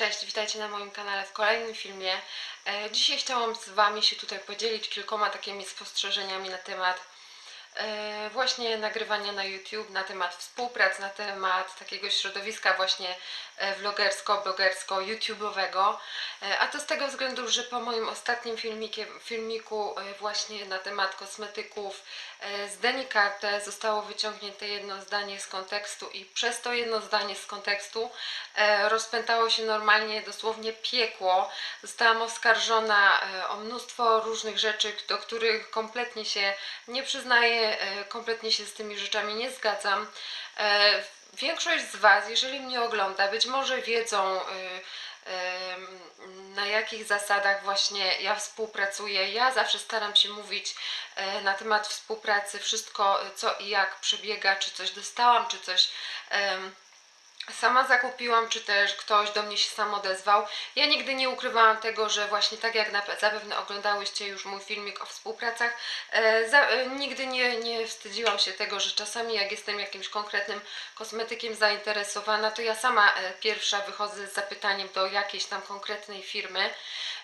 Cześć, witajcie na moim kanale w kolejnym filmie. E, Dzisiaj chciałam z Wami się tutaj podzielić kilkoma takimi spostrzeżeniami na temat e, właśnie nagrywania na YouTube, na temat współprac, na temat takiego środowiska właśnie e, vlogersko-blogersko-YouTube'owego. A to z tego względu, że po moim ostatnim filmiku właśnie na temat kosmetyków z Denikarte zostało wyciągnięte jedno zdanie z kontekstu i przez to jedno zdanie z kontekstu e, rozpętało się normalnie dosłownie piekło. Zostałam oskarżona e, o mnóstwo różnych rzeczy, do których kompletnie się nie przyznaję, e, kompletnie się z tymi rzeczami nie zgadzam. Większość z Was, jeżeli mnie ogląda, być może wiedzą, jakich zasadach właśnie ja współpracuję. Ja zawsze staram się mówić e, na temat współpracy wszystko, e, co i jak przebiega, czy coś dostałam, czy coś em, sama zakupiłam, czy też ktoś do mnie się sam odezwał. Ja nigdy nie ukrywałam tego, że właśnie tak jak na, zapewne oglądałyście już mój filmik o współpracach, e, za, e, nigdy nie, nie wstydziłam się tego, że czasami jak jestem jakimś konkretnym kosmetykiem zainteresowana, to ja sama e, pierwsza wychodzę z zapytaniem do jakiejś tam konkretnej firmy.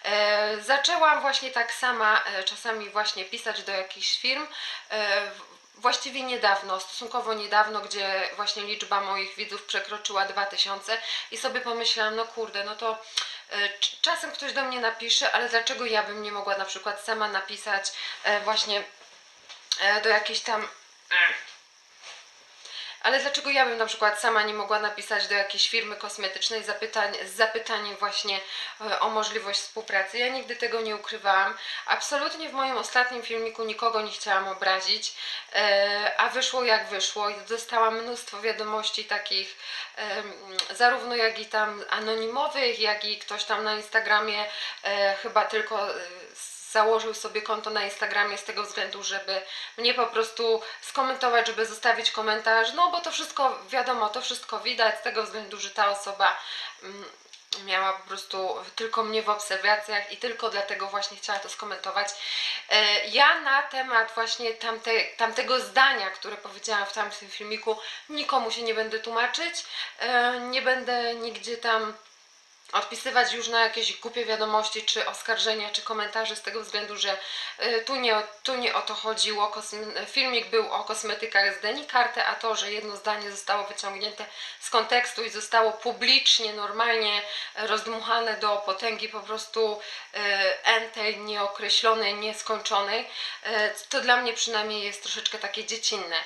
E, zaczęłam właśnie tak sama e, czasami właśnie pisać do jakichś firm. E, Właściwie niedawno, stosunkowo niedawno, gdzie właśnie liczba moich widzów przekroczyła 2000 i sobie pomyślałam, no kurde, no to e, cz- czasem ktoś do mnie napisze, ale dlaczego ja bym nie mogła na przykład sama napisać e, właśnie e, do jakiejś tam... Ale dlaczego ja bym na przykład sama nie mogła napisać do jakiejś firmy kosmetycznej zapytań, z zapytaniem właśnie e, o możliwość współpracy? Ja nigdy tego nie ukrywałam. Absolutnie w moim ostatnim filmiku nikogo nie chciałam obrazić, e, a wyszło jak wyszło dostałam mnóstwo wiadomości takich, zarówno jak i tam anonimowych, jak i ktoś tam na Instagramie e, chyba tylko e, założył sobie konto na Instagramie z tego względu, żeby mnie po prostu skomentować, żeby zostawić komentarz, no bo to wszystko wiadomo, to wszystko widać z tego względu, że ta osoba mm, miała po prostu tylko mnie w obserwacjach i tylko dlatego właśnie chciała to skomentować. E, Ja na temat właśnie tamte, tamtego zdania, które powiedziałam w tamtym filmiku, nikomu się nie będę tłumaczyć, e, nie będę nigdzie tam odpisywać już na jakieś głupie wiadomości, czy oskarżenia, czy komentarze z tego względu, że y, tu nie, tu nie o to chodziło. Filmik był o kosmetykach z Denikarte, a to, że jedno zdanie zostało wyciągnięte z kontekstu i zostało publicznie, normalnie rozdmuchane do potęgi po prostu y, entej, nieokreślonej, nieskończonej, y, to dla mnie przynajmniej jest troszeczkę takie dziecinne.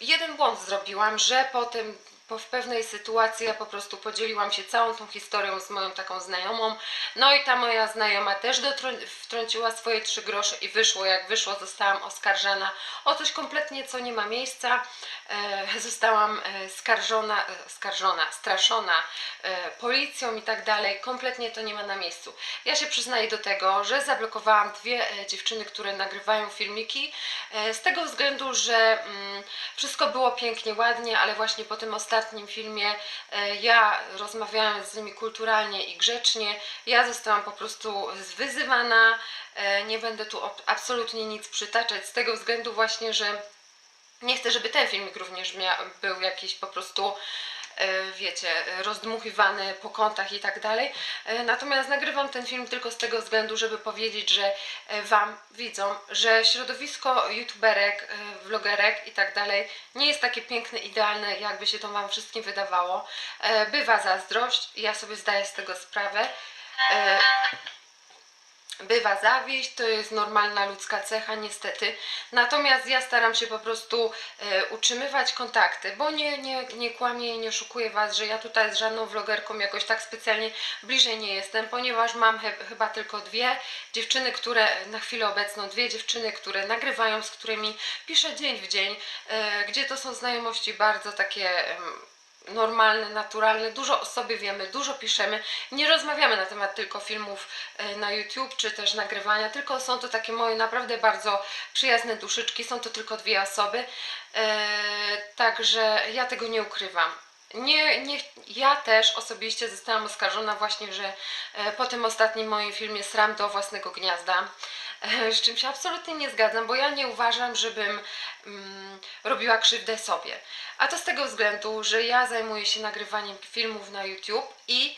Jeden błąd zrobiłam, że potem po w pewnej sytuacji ja po prostu podzieliłam się całą tą historią z moją taką znajomą. No i ta moja znajoma też wtrąciła swoje trzy grosze i wyszło jak wyszło. Zostałam oskarżana o coś kompletnie, co nie ma miejsca. E, zostałam e, skarżona, e, skarżona, straszona e, policją i tak dalej. Kompletnie to nie ma na miejscu. Ja się przyznaję do tego, że zablokowałam dwie e, dziewczyny, które nagrywają filmiki e, z tego względu, że mm, wszystko było pięknie, ładnie, ale właśnie po tym ostatnim filmie e, ja rozmawiałam z nimi kulturalnie i grzecznie. Ja zostałam po prostu wyzywana. E, Nie będę tu absolutnie nic przytaczać z tego względu właśnie, że nie chcę, żeby ten filmik również był jakiś po prostu wiecie, rozdmuchiwany po kątach i tak dalej. E, Natomiast nagrywam ten film tylko z tego względu, żeby powiedzieć, że e, Wam, widzom, że środowisko youtuberek, e, vlogerek i tak dalej nie jest takie piękne, idealne, jakby się to Wam wszystkim wydawało. E, Bywa zazdrość, ja sobie zdaję z tego sprawę. E, Bywa zawiść, to jest normalna ludzka cecha, niestety. Natomiast ja staram się po prostu e, utrzymywać kontakty, bo nie, nie, nie kłamię i nie oszukuję Was, że ja tutaj z żadną vlogerką jakoś tak specjalnie bliżej nie jestem, ponieważ mam he, chyba tylko dwie dziewczyny, które na chwilę obecną, dwie dziewczyny, które nagrywają, z którymi piszę dzień w dzień, e, gdzie to są znajomości bardzo takie. em, normalne, naturalne, dużo o sobie wiemy, dużo piszemy. Nie rozmawiamy na temat tylko filmów e, na YouTube czy też nagrywania, tylko są to takie moje naprawdę bardzo przyjazne duszyczki, są to tylko dwie osoby. E, także ja tego nie ukrywam. Nie, nie, ja też osobiście zostałam oskarżona właśnie, że e, po tym ostatnim moim filmie Sram do własnego gniazda, e, z czym się absolutnie nie zgadzam, bo ja nie uważam, żebym mm, robiła krzywdę sobie. A to z tego względu, że ja zajmuję się nagrywaniem filmów na YouTube i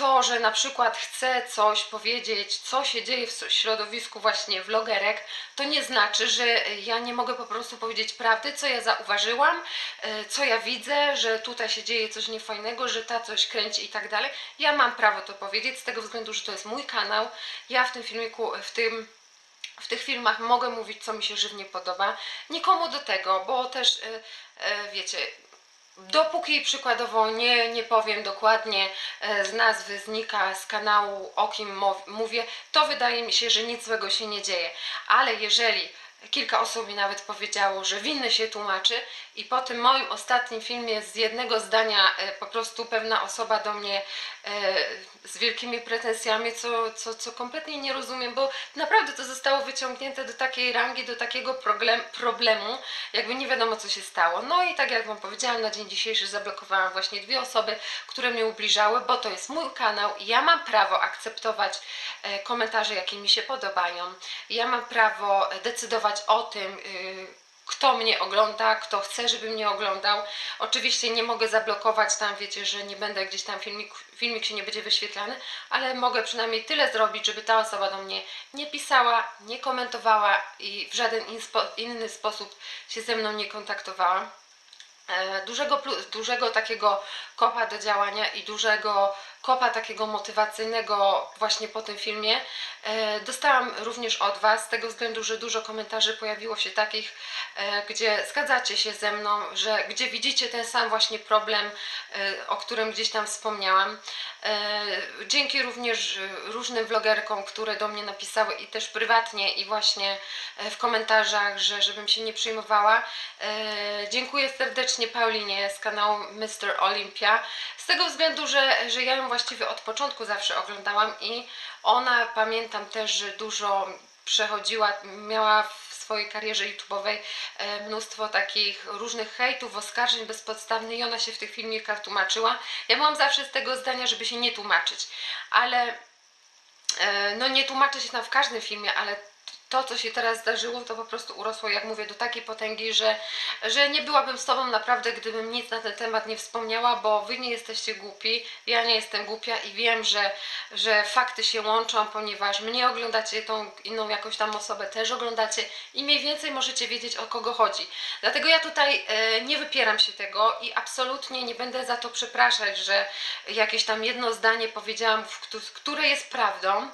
to, że na przykład chcę coś powiedzieć, co się dzieje w środowisku właśnie vlogerek, to nie znaczy, że ja nie mogę po prostu powiedzieć prawdy, co ja zauważyłam, e, co ja widzę, że tutaj się dzieje coś niefajnego, że ta coś kręci i tak dalej. Ja mam prawo to powiedzieć z tego względu, że to jest mój kanał. Ja w tym filmiku, w tym w tych filmach mogę mówić, co mi się żywnie podoba. Nikomu do tego, bo też, e, e, wiecie, dopóki przykładowo nie, nie powiem dokładnie e, z nazwy znika z kanału, o kim mówię, to wydaje mi się, że nic złego się nie dzieje. Ale jeżeli kilka osób mi nawet powiedziało, że winny się tłumaczy i po tym moim ostatnim filmie z jednego zdania e, po prostu pewna osoba do mnie e, z wielkimi pretensjami, co, co, co kompletnie nie rozumiem, bo naprawdę to zostało wyciągnięte do takiej rangi, do takiego problem, problemu, jakby nie wiadomo co się stało. No i tak jak Wam powiedziałam, na dzień dzisiejszy zablokowałam właśnie dwie osoby, które mnie ubliżały, bo to jest mój kanał i ja mam prawo akceptować e, komentarze, jakie mi się podobają. Ja mam prawo decydować o tym, y, kto mnie ogląda, kto chce, żeby mnie oglądał. Oczywiście nie mogę zablokować tam, wiecie, że nie będę gdzieś tam filmik, filmik się nie będzie wyświetlany, ale mogę przynajmniej tyle zrobić, żeby ta osoba do mnie nie pisała, nie komentowała i w żaden inny sposób się ze mną nie kontaktowała. E, Dużego, dużego takiego kopa do działania i dużego kopa takiego motywacyjnego właśnie po tym filmie e, dostałam również od Was, z tego względu, że dużo komentarzy pojawiło się takich, e, gdzie zgadzacie się ze mną, że gdzie widzicie ten sam właśnie problem, e, o którym gdzieś tam wspomniałam. Dzięki również różnym vlogerkom, które do mnie napisały i też prywatnie i właśnie w komentarzach, że żebym się nie przejmowała. E, Dziękuję serdecznie Paulinie z kanału Mr. Olympia. Z tego względu, że, że ja ją właściwie od początku zawsze oglądałam i ona pamiętam też, że dużo przechodziła, miała w swojej karierze YouTube'owej e, mnóstwo takich różnych hejtów, oskarżeń bezpodstawnych i ona się w tych filmikach tłumaczyła. Ja byłam zawsze z tego zdania, żeby się nie tłumaczyć, ale e, no nie tłumaczę się tam w każdym filmie, ale to, co się teraz zdarzyło, to po prostu urosło, jak mówię, do takiej potęgi, że, że nie byłabym z Tobą naprawdę, gdybym nic na ten temat nie wspomniała, bo Wy nie jesteście głupi, ja nie jestem głupia i wiem, że, że fakty się łączą, ponieważ mnie oglądacie, tą inną jakąś tam osobę też oglądacie i mniej więcej możecie wiedzieć, o kogo chodzi. Dlatego ja tutaj e, nie wypieram się tego i absolutnie nie będę za to przepraszać, że jakieś tam jedno zdanie powiedziałam, w któ- które jest prawdą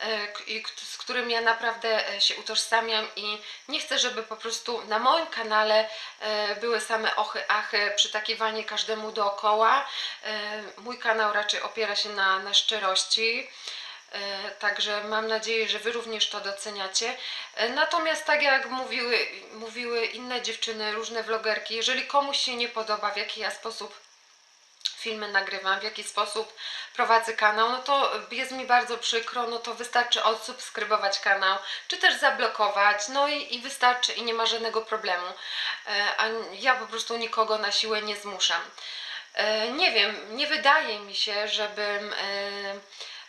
e, i z którym ja naprawdę e, się utożsamiam i nie chcę, żeby po prostu na moim kanale e, były same ochy, achy, przytakiwanie każdemu dookoła. E, Mój kanał raczej opiera się na, na szczerości. E, Także mam nadzieję, że Wy również to doceniacie. Natomiast tak jak mówiły, mówiły inne dziewczyny, różne vlogerki, jeżeli komuś się nie podoba, w jaki ja sposób filmy nagrywam, w jaki sposób prowadzę kanał, no to jest mi bardzo przykro, no to wystarczy odsubskrybować kanał, czy też zablokować, no i, i wystarczy i nie ma żadnego problemu. E, A ja po prostu nikogo na siłę nie zmuszam. E, Nie wiem, nie wydaje mi się, żebym e,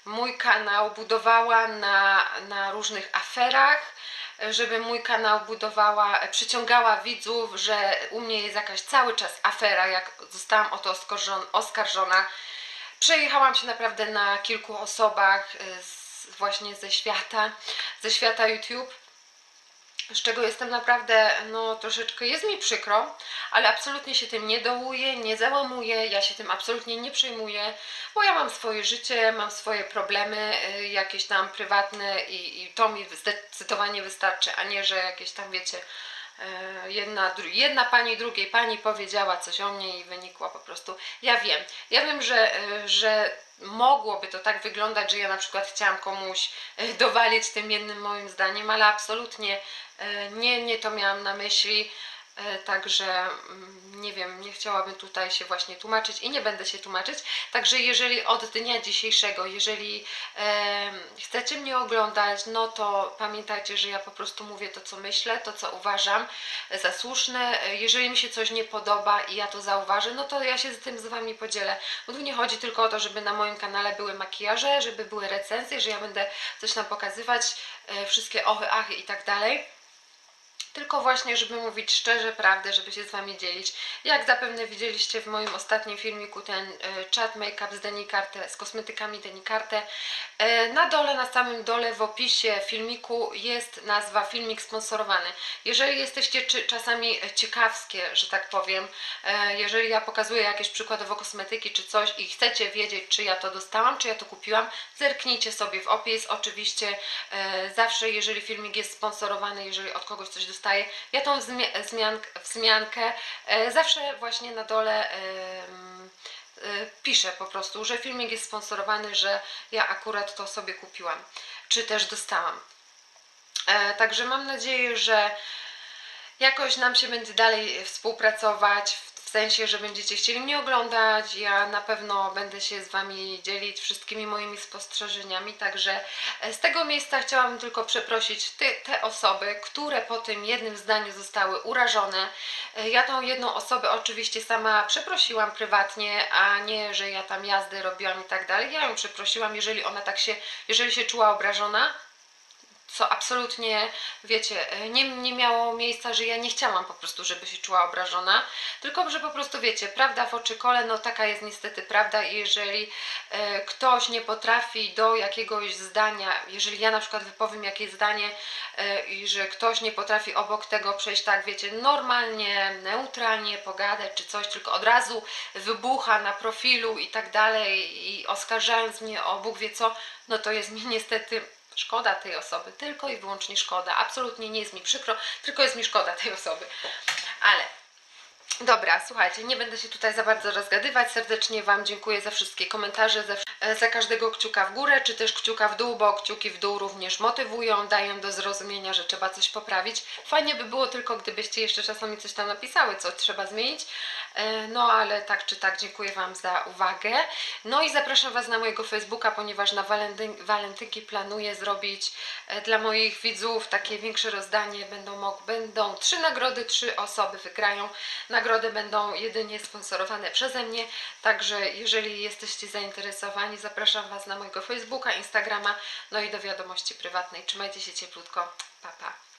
mój kanał budowała na, na różnych aferach, żeby mój kanał budowała, przyciągała widzów, że u mnie jest jakaś cały czas afera, jak zostałam o to oskarżon- oskarżona. Przejechałam się naprawdę na kilku osobach y, z, właśnie ze świata, ze świata YouTube z czego jestem naprawdę, no troszeczkę jest mi przykro, ale absolutnie się tym nie dołuję, nie załamuję, ja się tym absolutnie nie przejmuję, bo ja mam swoje życie, mam swoje problemy y, jakieś tam prywatne i, i to mi zdecydowanie wystarczy, a nie, że jakieś tam wiecie, jedna, dru- jedna pani drugiej pani powiedziała coś o mnie i wynikło po prostu. Ja wiem, ja wiem, że, y, że mogłoby to tak wyglądać, że ja na przykład chciałam komuś y, dowalić tym jednym moim zdaniem, ale absolutnie nie, nie to miałam na myśli. E, Także mm, nie wiem, nie chciałabym tutaj się właśnie tłumaczyć i nie będę się tłumaczyć. Także jeżeli od dnia dzisiejszego, jeżeli em, chcecie mnie oglądać, no to pamiętajcie, że ja po prostu mówię to, co myślę, to, co uważam za słuszne. E, Jeżeli mi się coś nie podoba i ja to zauważę, no to ja się z tym z Wami podzielę. Bo tu nie chodzi tylko o to, żeby na moim kanale były makijaże, żeby były recenzje, że ja będę coś nam pokazywać, e, wszystkie ochy, achy i tak dalej tylko właśnie, żeby mówić szczerze prawdę, żeby się z Wami dzielić. Jak zapewne widzieliście w moim ostatnim filmiku, ten e, chat make-up z Denikarte, z kosmetykami Denikarte. E, na dole, na samym dole w opisie filmiku jest nazwa filmik sponsorowany. Jeżeli jesteście czy, czasami ciekawskie, że tak powiem, e, jeżeli ja pokazuję jakieś przykładowo kosmetyki czy coś i chcecie wiedzieć, czy ja to dostałam, czy ja to kupiłam, zerknijcie sobie w opis. Oczywiście zawsze, jeżeli filmik jest sponsorowany, jeżeli od kogoś coś dostaję, ja tą wzmi- zmiank, wzmiankę e, zawsze właśnie na dole em, e, piszę po prostu, że filmik jest sponsorowany, że ja akurat to sobie kupiłam, czy też dostałam. E, Także mam nadzieję, że jakoś nam się będzie dalej współpracować, w sensie, że będziecie chcieli mnie oglądać. Ja na pewno będę się z Wami dzielić wszystkimi moimi spostrzeżeniami. Także e, z tego miejsca chciałabym tylko przeprosić ty, te osoby, które po tym jednym zdaniu zostały urażone. E, Ja tą jedną osobę oczywiście sama przeprosiłam prywatnie, a nie, że ja tam jazdy robiłam i tak dalej. Ja ją przeprosiłam, jeżeli ona tak się, jeżeli się czuła obrażona co absolutnie, wiecie, e, nie, nie miało miejsca, że ja nie chciałam po prostu, żeby się czuła obrażona, tylko że po prostu, wiecie, prawda w oczy kole, no taka jest niestety prawda i jeżeli e, ktoś nie potrafi do jakiegoś zdania, jeżeli ja na przykład wypowiem jakieś zdanie e, i że ktoś nie potrafi obok tego przejść tak, wiecie, normalnie, neutralnie pogadać czy coś, tylko od razu wybucha na profilu i tak dalej i oskarżając mnie o Bóg wie co, no to jest mi niestety szkoda tej osoby, tylko i wyłącznie szkoda. Absolutnie nie jest mi przykro, tylko jest mi szkoda tej osoby. Ale Dobra, słuchajcie, nie będę się tutaj za bardzo rozgadywać. Serdecznie Wam dziękuję za wszystkie komentarze, za, e, za każdego kciuka w górę, czy też kciuka w dół, bo kciuki w dół również motywują, dają do zrozumienia, że trzeba coś poprawić. Fajnie by było tylko, gdybyście jeszcze czasami coś tam napisały, co trzeba zmienić. E, No ale tak czy tak, dziękuję Wam za uwagę. No i zapraszam Was na mojego Facebooka, ponieważ na walentyn walentynki planuję zrobić e, dla moich widzów takie większe rozdanie. Będą, będą trzy nagrody, trzy osoby wygrają. Nagrody będą jedynie sponsorowane przeze mnie, także jeżeli jesteście zainteresowani, zapraszam Was na mojego Facebooka, Instagrama, no i do wiadomości prywatnej. Trzymajcie się cieplutko. Pa, pa.